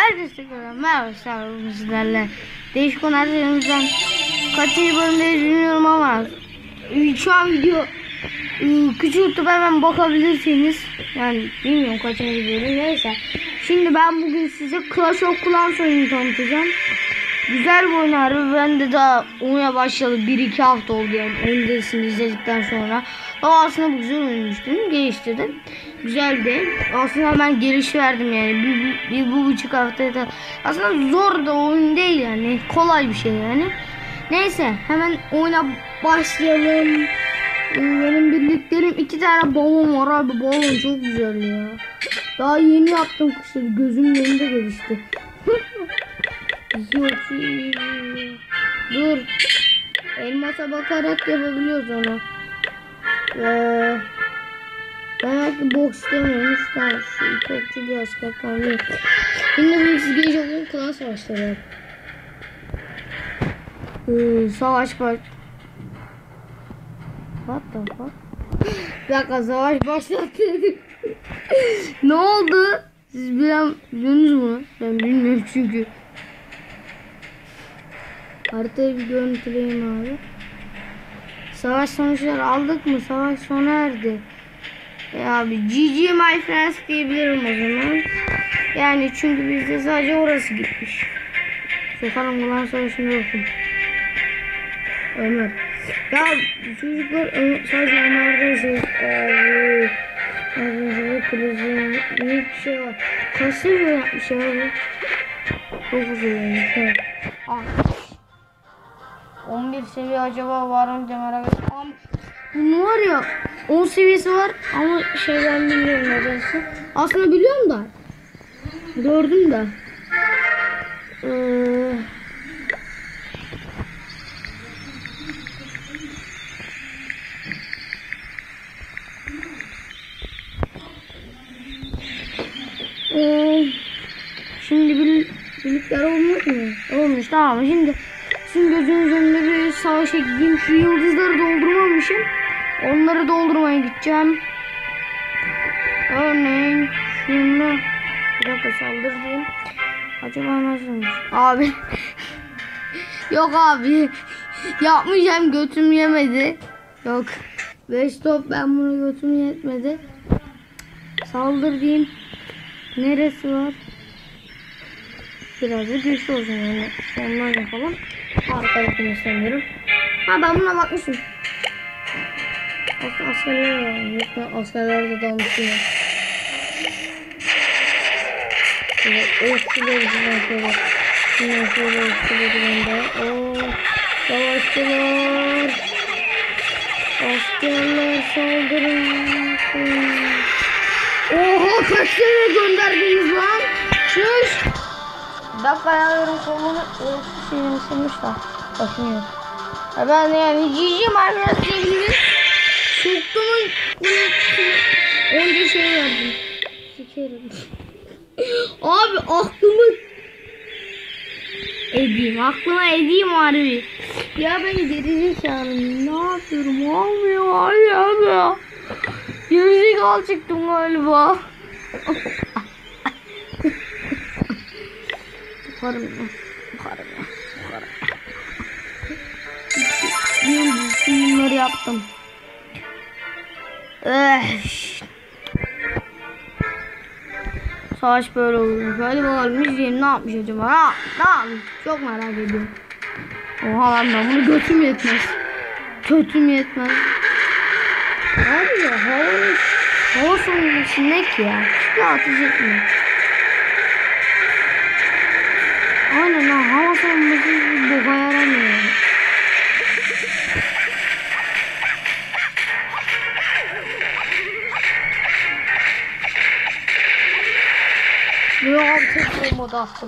Herkese göre merhaba sevgili sizlerle. Değişik konu herkesimizden kaçıncı bölümde bilmiyorum ama şu an video ıı, küçük YouTube hemen bakabilirsiniz. Yani bilmiyorum kaçıncı bölüm neyse. Şimdi ben bugün size Clash of Clans oyunu tanıtacağım. Güzel bir oyun. Ben de daha oyuna başladı. 1-2 hafta oldu yani. Öncesini izledikten sonra. Ama aslında bu güzel oyunmuştum. Geliştirdim. Güzeldi. Aslında ben geliş verdim yani. Bir, bir, bir bu buçuk haftada. Aslında zor da oyun değil yani. Kolay bir şey yani. Neyse hemen oyuna başlayalım. Benim birliklerim iki tane balon var abi. Balon çok güzel ya. Daha yeni yaptım kuşları. Gözümün önünde gelişti. Yoki. Dur. Elmasa bakarak yapabiliyoruz onu. Ee, ben belki boks istemiyormuş. Tamam şu topçu bir asker iyi. Şimdi bir gece oyun klas başlayalım. Ee, savaş baş... What the fuck? Bir dakika savaş başlattı. ne oldu? Siz bilen, biliyorsunuz mu? Ben bilmiyorum çünkü. Haritayı bir görüntüleyeyim abi. Savaş sonuçları aldık mı? Savaş sona erdi. E abi GG my friends diyebilirim o zaman. Yani çünkü bizde sadece orası gitmiş. Sokarım ulan savaşında olsun. Ömer. Ya çocuklar sadece Ömer'de şey. Abi. Abi krizi. Büyük bir şey var. Kaç seviye yapmış abi? Çok uzun yani. Evet. Ay. 11 seviye acaba var mı diye merak. Ama bunun var ya 10 seviyesi var ama şey ben bilmiyorum nedense. Aslında biliyorum da. Gördüm de. Ee, ee, şimdi birlikler olmuş mu? Olmuş tamam şimdi Şimdi gözünüz önünde bir savaşa. Şu yıldızları doldurmamışım. Onları doldurmaya gideceğim. Örneğin şunu bir dakika saldır diyeyim. Acaba nasılmış? Abi. Yok abi. Yapmayacağım götüm yemedi. Yok. 5 top ben bunu götüm yetmedi. Saldır. Neresi var? Biraz da güçlü olsun yani. Ondan yapalım. Arkadakini istemiyorum. Ha ben buna bakmışım. Aslında askerler var. Yok da askerler de dalmışım. Evet, okçuları şuradan şöyle. Şundan şöyle okçuları bende. Oo, savaşçılar. Askerler saldırın. Oha kaç seviye gönderdiniz lan? Şuş. Bir dakika ayarlıyorum kolunu. Evet, şeyini da. Bakmıyor. Ya ben yani cici marmelat diyebilirim. Soktumun Önce şey verdim. Sikerim. Abi aklımı edeyim. Aklıma edeyim harbi. Ya ben geri zekalı. Ne yapıyorum? Olmuyor abi ya. Gerizekalı çıktım galiba. Bukarım ya. Bukarım ya. Bukarım. Bütün bunları yaptım. Eh. Savaş böyle oluyor. Hadi bakalım izleyelim ne yapmış acaba? Ha, ne yapmış? Çok merak ediyorum. Oha lan ben bunu götüm yetmez. Kötüm yetmez. Ya hava, hava sonucu ne ki ya? Hiçbir ateş etmiyor. Aynen ha hava savunması bir boka yaramıyor. Yok abi tek attı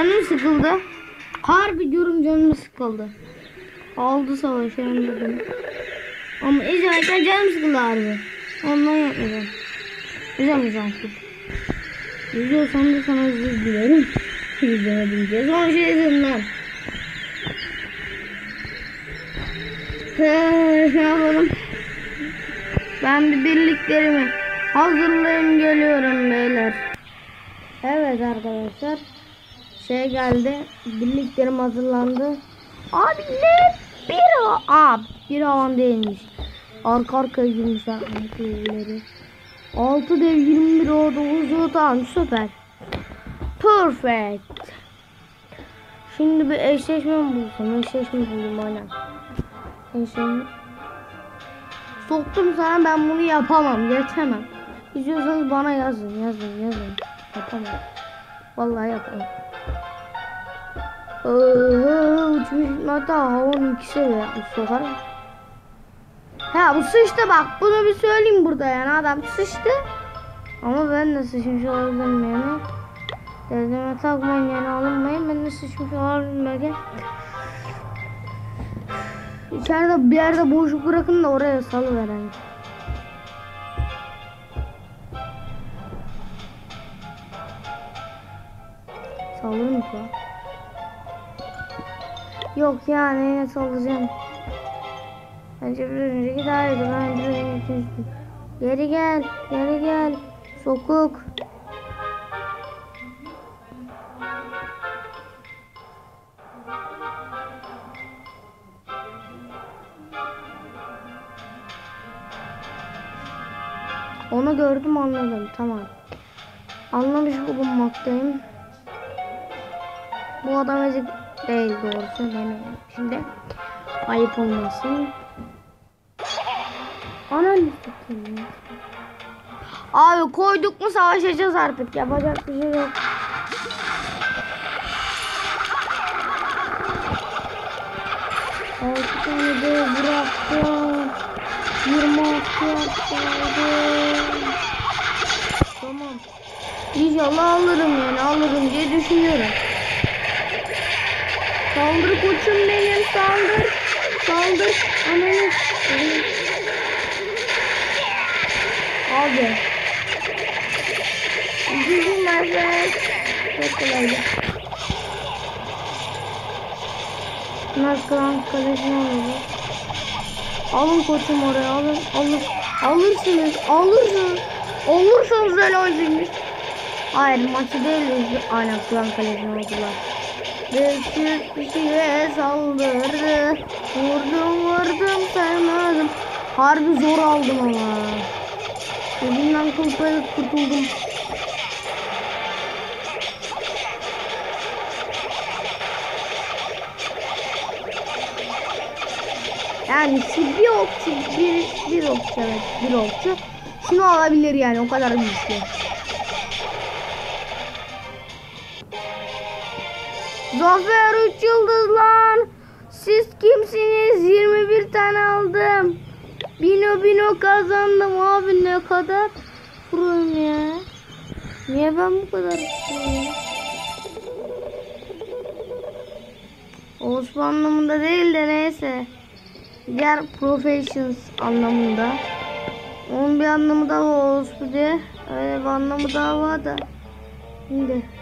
Canım sıkıldı. Harbi diyorum canım sıkıldı. Aldı savaşalım dedim. Ama izlerken canım sıkıldı harbi. Ondan yapmayacağım. İzlemeyeceğim. İzliyorsan da sana özür dilerim. Diye. Son şey izledim He, ne yapalım? Ben bir birliklerimi hazırlayayım geliyorum beyler. Evet arkadaşlar. Şey geldi. Birliklerim hazırlandı. Abi ne? Bir o. Aa, bir havan değilmiş. Arka arkaya girmişler birlikleri. 6 dev 21 o 9 o tamam süper. Perfect. Şimdi bir eşleşme mi bulsam? Eşleşme bulayım aynen. Eşleşme. Soktum sana ben bunu yapamam. Geçemem. İstiyorsanız bana yazın. Yazın yazın. Yapamam. Vallahi yapamam. Uçmuş hatta havanın ikisi de yapmış sokarım. Ha bu sıçtı bak bunu bir söyleyeyim burada yani adam sıçtı. Ama ben de sıçmış olabilirim yani. Derdime takmayın yani alınmayın ben de sıçmış olabilirim belki. İçeride bir yerde boşluk bırakın da oraya salıveren. Salır mı ki? Yok yani yine salacağım. Bence bir önceki daha iyiydi. Ben bir önceki. Geri gel. Geri gel. Sokuk. Onu gördüm anladım. Tamam. Anlamış bulunmaktayım. Bu adam ezik değil doğrusu demeyelim. Şimdi ayıp olmasın. Ananı satayım. Abi koyduk mu savaşacağız artık. Yapacak bir şey yok. Altı tane de bıraktım. 26 yaptım. Tamam. İnşallah alırım yani alırım diye düşünüyorum. Saldır koçum benim saldır. Saldır. Ananı. Abi. Üzüldüm ben. Çok kolaydı. Nakran kalesini alacağız. Alın koçum oraya alın. Alın. Alırsınız. Alırsınız. Olursanız öyle oyuncuymuşuz. Hayır maçı değil. Aynen klan kalesini aldılar. Bir Türk kişiye saldırdı. Vurdum vurdum saymadım. Harbi zor aldım ama. Gözümden kılpayıp kurtuldum. Yani şu bir okçu, bir, bir okçu evet, bir okçu. Şunu alabilir yani o kadar güçlü. Zafer 3 yıldız lan. Siz kimsiniz? 21 tane aldım. Bino bino kazandım abi ne kadar proyum ya. Niye ben bu kadar proyum? Osman anlamında değil de neyse. Diğer professions anlamında. Onun bir anlamı daha var Osman diye. Öyle bir anlamı daha var da. Şimdi.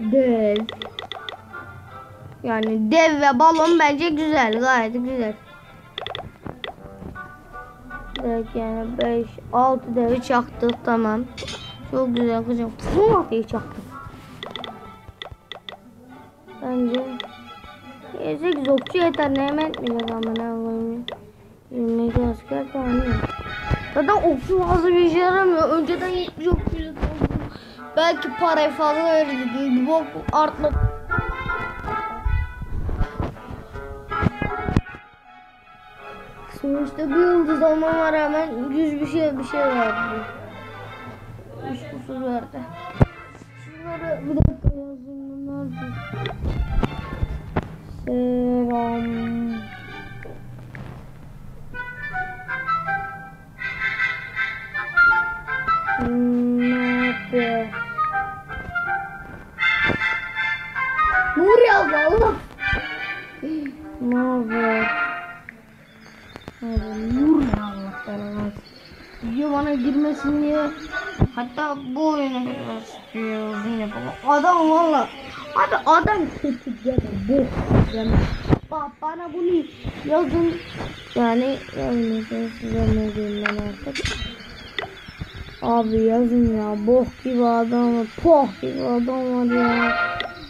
Dev. Yani dev ve balon bence güzel. Gayet güzel. Direkt yani 5, 6 devi çaktık tamam. Çok güzel kızım. Fuh diye çaktık. Bence 8 okçu yeter. Ne hemen etmeyeceğiz ama ne koyayım. 22 asker tane. Zaten okçu fazla bir işe yaramıyor. Önceden 70 okçuyla Belki parayı fazla verirdi. Bir bok artma. Sonuçta bir yıldız olmama rağmen yüz bir şey bir şey verdi. Üç kusur verdi. Şunları bir dakika yazayım bunlar da. Selam. ne olur. Ne olur Allah belanı. Bana girmesin diye. Hatta bu oyunu istiyor uzun yapalım. Adam valla. Abi adam kötü yani bu. Yani bana bunu yazın. Yani yani size ne diyeyim ben artık. Abi yazın ya bok gibi adam var. Poh gibi adam var ya.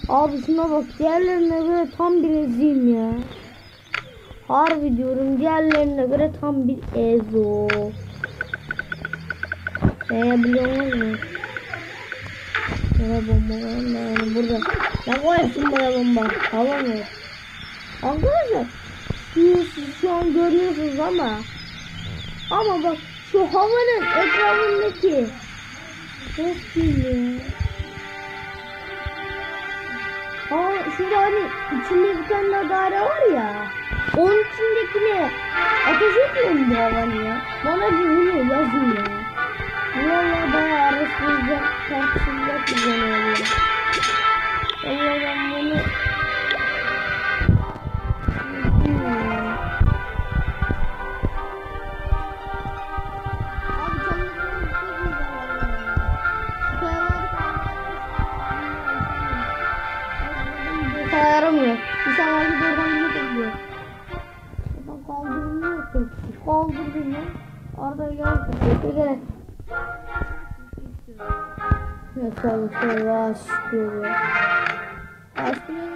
Abi şuna bak diğerlerine göre tam bir rezil ya. Harbi diyorum diğerlerine göre tam bir ezo. Beğenebiliyor musun? Bana bomba var mı? Yani burada. Ne koyarsın bana bomba? Tamam mı? Arkadaşlar siz, siz şu an görüyorsunuz ama ama bak şu havanın etrafındaki Çok iyi. Aa şurada hani içinde bir tane daire var ya. Onun içindekine ateş etmiyor mu bu havanı ya? Bana bir bunu yazın ya. Valla bayağı araştıracak, tartışılacak bir konu oluyor. Valla ben bunu... Bye.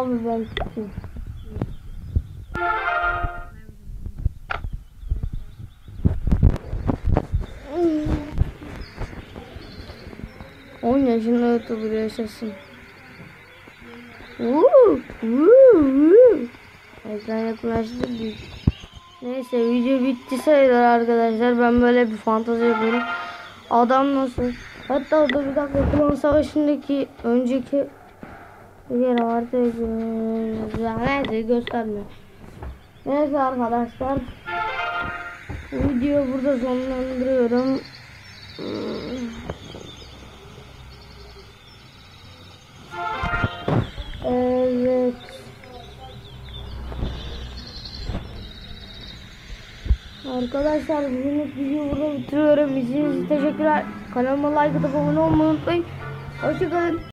Abi ben küçüğüm. On yaşında YouTuber yaşasın. Woo, woo. Ekran yakınlaştı büyük. Neyse video bitti sayılır arkadaşlar. Ben böyle bir fantezi yapıyorum. Adam nasıl? Hatta dur bir dakika Klan Savaşı'ndaki önceki yer harita neyse göstermiyor. Neyse arkadaşlar. Video burada sonlandırıyorum. Evet. Arkadaşlar bugünlük videoyu burada bitiriyorum. İzlediğiniz için teşekkürler. Kanalıma like atıp abone olmayı unutmayın. Hoşçakalın.